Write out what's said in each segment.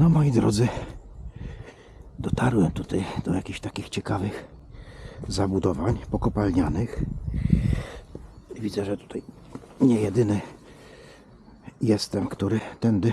No moi drodzy, dotarłem tutaj do jakichś takich ciekawych zabudowań pokopalnianych. Widzę, że tutaj nie jedyny jestem, który tędy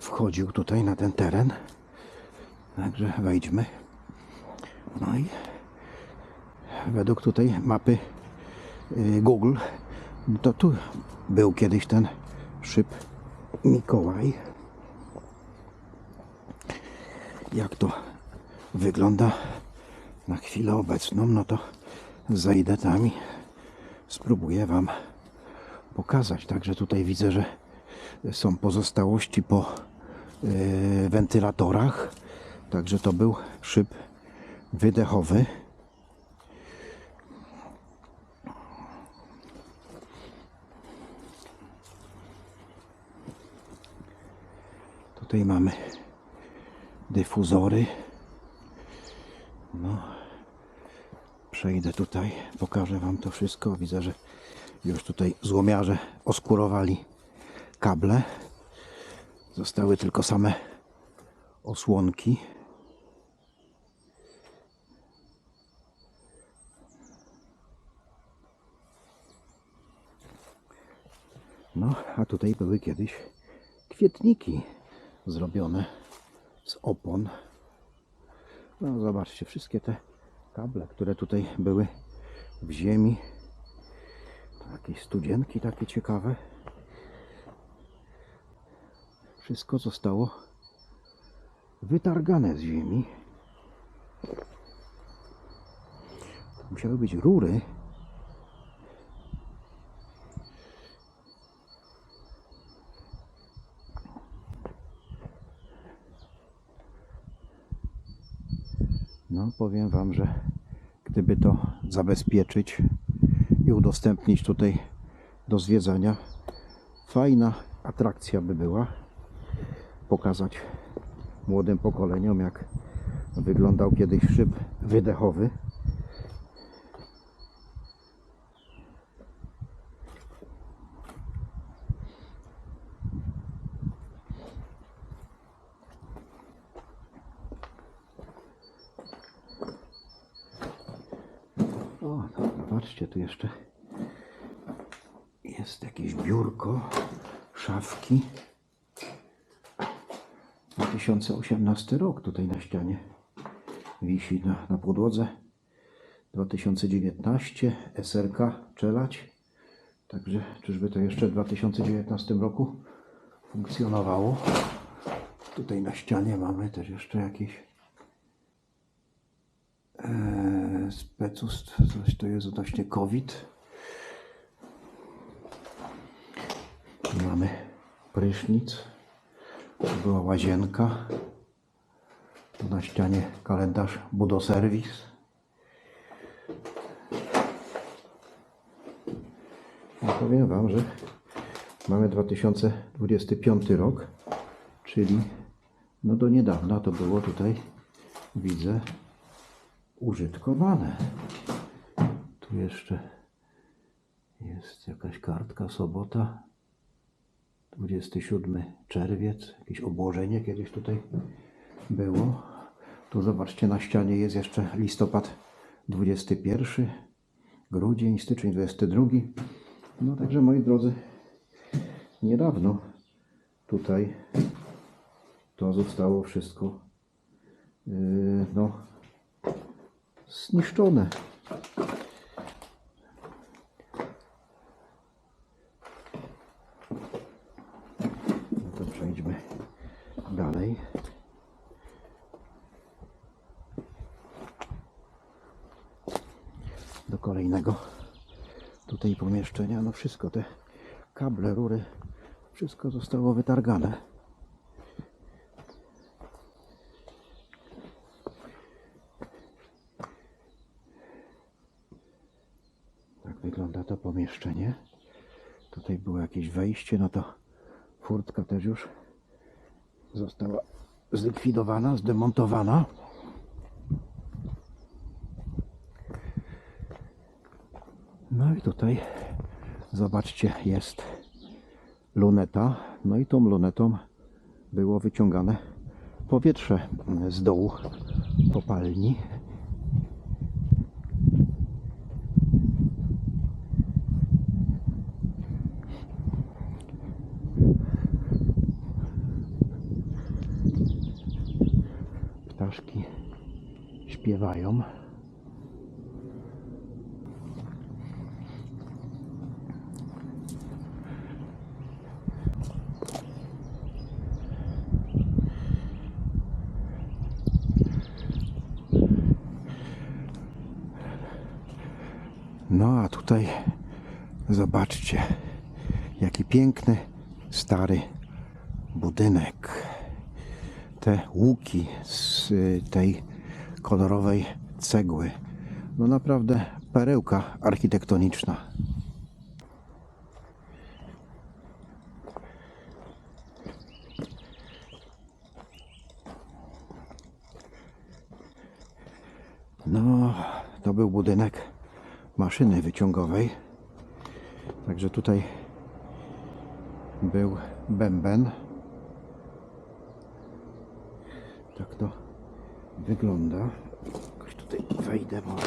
wchodził tutaj na ten teren. Także wejdźmy. No i według tutaj mapy y, Google, to tu był kiedyś ten szyb Mikołaj. Jak to wygląda na chwilę obecną, no to zejdę tam i spróbuję Wam pokazać. Także tutaj widzę, że są pozostałości po y, wentylatorach. Także to był szyb wydechowy. Tutaj mamy dyfuzory. No, przejdę tutaj, pokażę Wam to wszystko. Widzę, że już tutaj złomiarze oskurowali kable. Zostały tylko same osłonki. No, a tutaj były kiedyś kwietniki zrobione z opon. No, zobaczcie, wszystkie te kable, które tutaj były w ziemi. Jakieś studzienki takie ciekawe. Wszystko zostało wytargane z ziemi. Musiały być rury. No, powiem Wam, że gdyby to zabezpieczyć i udostępnić tutaj do zwiedzania, fajna atrakcja by była. Pokazać młodym pokoleniom, jak wyglądał kiedyś szyb wydechowy. O, no, patrzcie, tu jeszcze jest jakieś biurko, szafki. 2018 rok tutaj na ścianie wisi na, na podłodze. 2019 SRK Czelać. Także czyżby to jeszcze w 2019 roku funkcjonowało. Tutaj na ścianie mamy też jeszcze jakieś e, specust, coś to jest odnośnie COVID. Tu mamy prysznic. Tu była łazienka. Tu na ścianie kalendarz Budoserwis. Ja powiem Wam, że mamy 2025 rok, czyli no do niedawna to było tutaj, widzę, użytkowane. Tu jeszcze jest jakaś kartka, sobota. 27 czerwiec, jakieś obłożenie kiedyś tutaj było. Tu zobaczcie, na ścianie jest jeszcze listopad 21, grudzień, styczeń 22. No także moi drodzy, niedawno tutaj to zostało wszystko yy, no, zniszczone. No to przejdźmy dalej. Do kolejnego tutaj pomieszczenia. No wszystko te kable, rury, wszystko zostało wytargane. Tak wygląda to pomieszczenie. Tutaj było jakieś wejście, no to furtka też już została zlikwidowana, zdemontowana. No i tutaj zobaczcie, jest luneta. No i tą lunetą było wyciągane powietrze z dołu kopalni. Ptaszki śpiewają. No a tutaj zobaczcie, jaki piękny, stary budynek. Te łuki z tej kolorowej cegły. No naprawdę perełka architektoniczna. No, to był budynek maszyny wyciągowej. Także tutaj był bęben. Tak to wygląda. Jakoś tutaj wejdę może.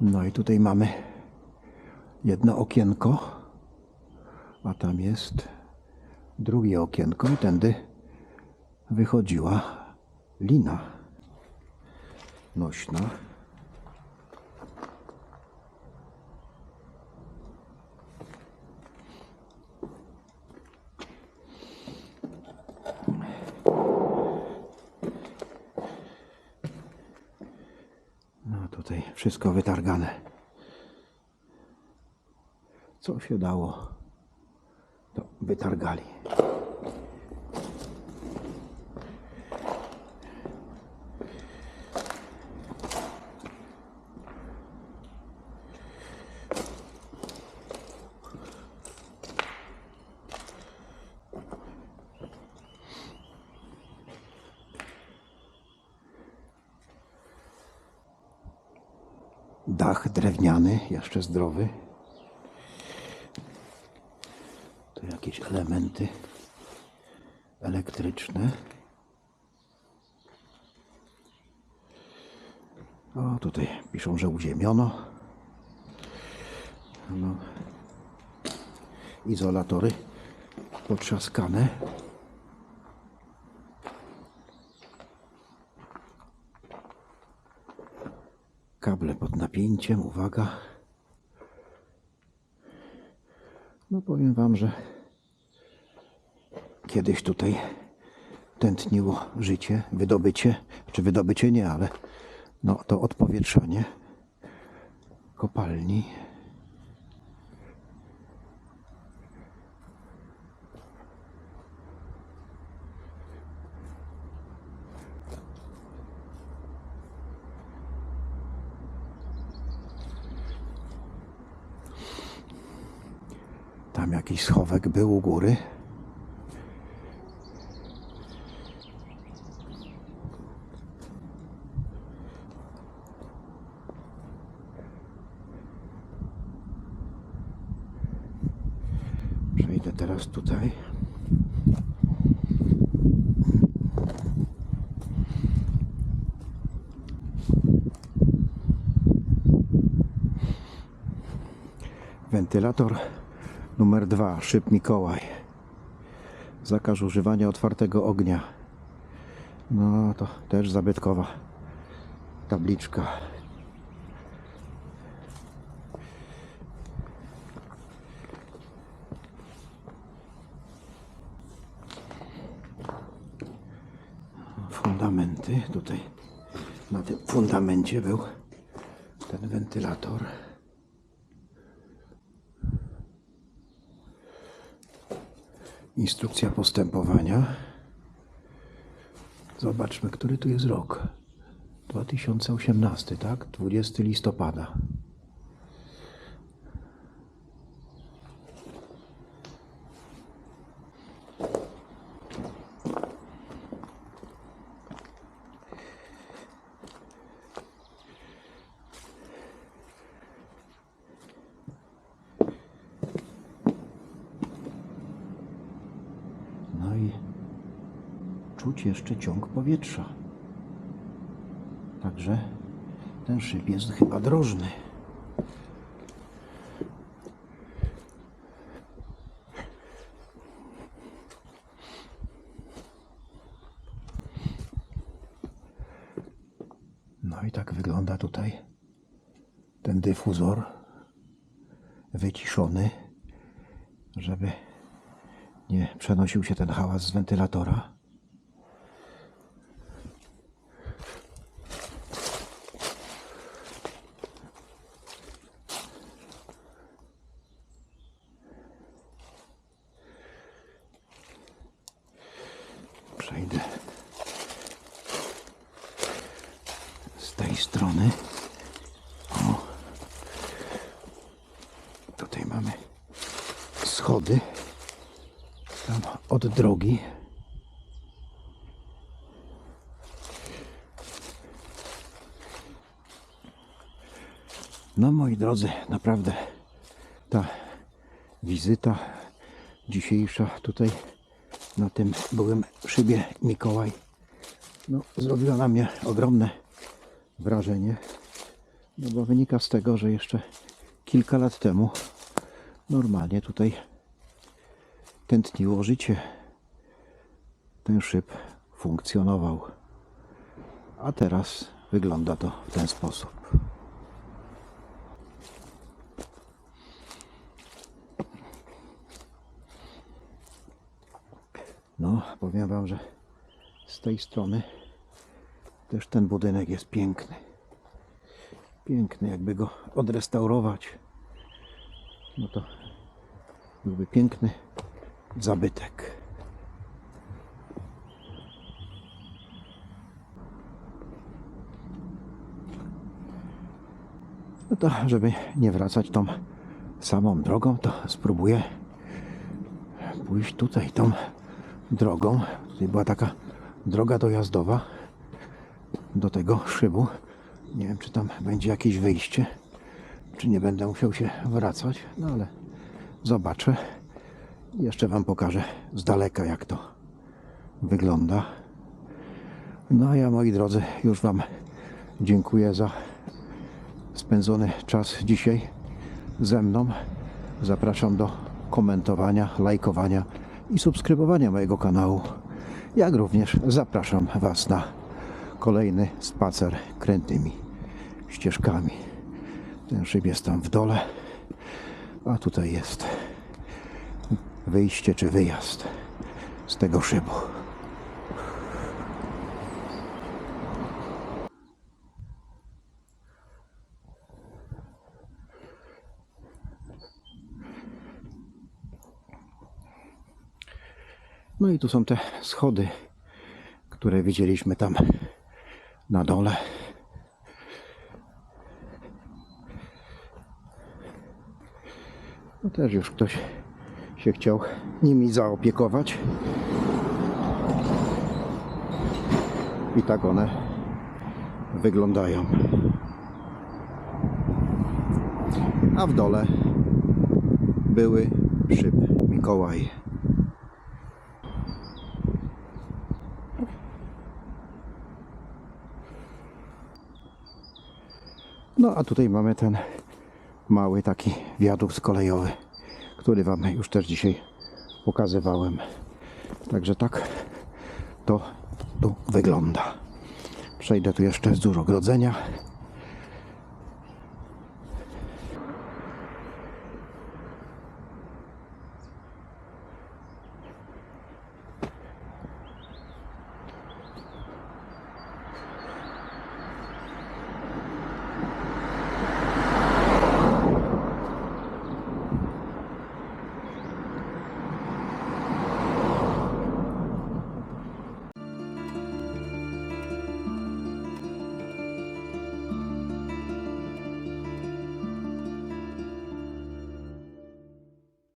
No i tutaj mamy jedno okienko, a tam jest drugie okienko i tędy wychodziła lina nośna. No tutaj wszystko wytargane. Co się dało, to wytargali. Dach drewniany, jeszcze zdrowy. Tu jakieś elementy elektryczne. O, tutaj piszą, że uziemiono. No. Izolatory potrzaskane. Kable pod napięciem, uwaga. No powiem wam, że kiedyś tutaj tętniło życie, wydobycie, czy wydobycie nie, ale no to odpowietrzanie kopalni. Tam jakiś schowek był u góry. Przejdę teraz tutaj. Wentylator numer dwa, szyb Mikołaj. Zakaz używania otwartego ognia. No to też zabytkowa tabliczka. Fundamenty. Tutaj na tym fundamencie był ten wentylator. Instrukcja postępowania. Zobaczmy, który tu jest rok. 2018, tak? 20 listopada. No czuć jeszcze ciąg powietrza. Także ten szyb jest chyba drożny. No i tak wygląda tutaj ten dyfuzor wyciszony, żeby nie przenosił się ten hałas z wentylatora. Przejdę z tej strony. O. Tutaj mamy schody. Tam od drogi. No moi drodzy, naprawdę ta wizyta dzisiejsza tutaj na tym byłym szybie Mikołaj no, zrobiła na mnie ogromne wrażenie. No bo wynika z tego, że jeszcze kilka lat temu normalnie tutaj tętniło życie. Ten szyb funkcjonował. A teraz wygląda to w ten sposób. No, powiem Wam, że z tej strony też ten budynek jest piękny. Piękny, jakby go odrestaurować. No to byłby piękny zabytek. No to, żeby nie wracać tą samą drogą, to spróbuję pójść tutaj tą drogą. Tutaj była taka droga dojazdowa do tego szybu. Nie wiem, czy tam będzie jakieś wyjście, czy nie będę musiał się wracać, no ale zobaczę. Jeszcze Wam pokażę z daleka, jak to wygląda. No a ja, moi drodzy, już Wam dziękuję za spędzony czas dzisiaj ze mną. Zapraszam do komentowania, lajkowania i subskrybowania mojego kanału. Jak również zapraszam Was na kolejny spacer krętymi ścieżkami. Ten szyb jest tam w dole, a tutaj jest wyjście czy wyjazd z tego szybu. No i tu są te schody, które widzieliśmy tam na dole. No też już ktoś się chciał nimi zaopiekować. I tak one wyglądają. A w dole były szyb Mikołaj. No a tutaj mamy ten mały taki wiadukt kolejowy, który Wam już też dzisiaj pokazywałem. Także tak to tu wygląda. Przejdę tu jeszcze wzdłuż ogrodzenia.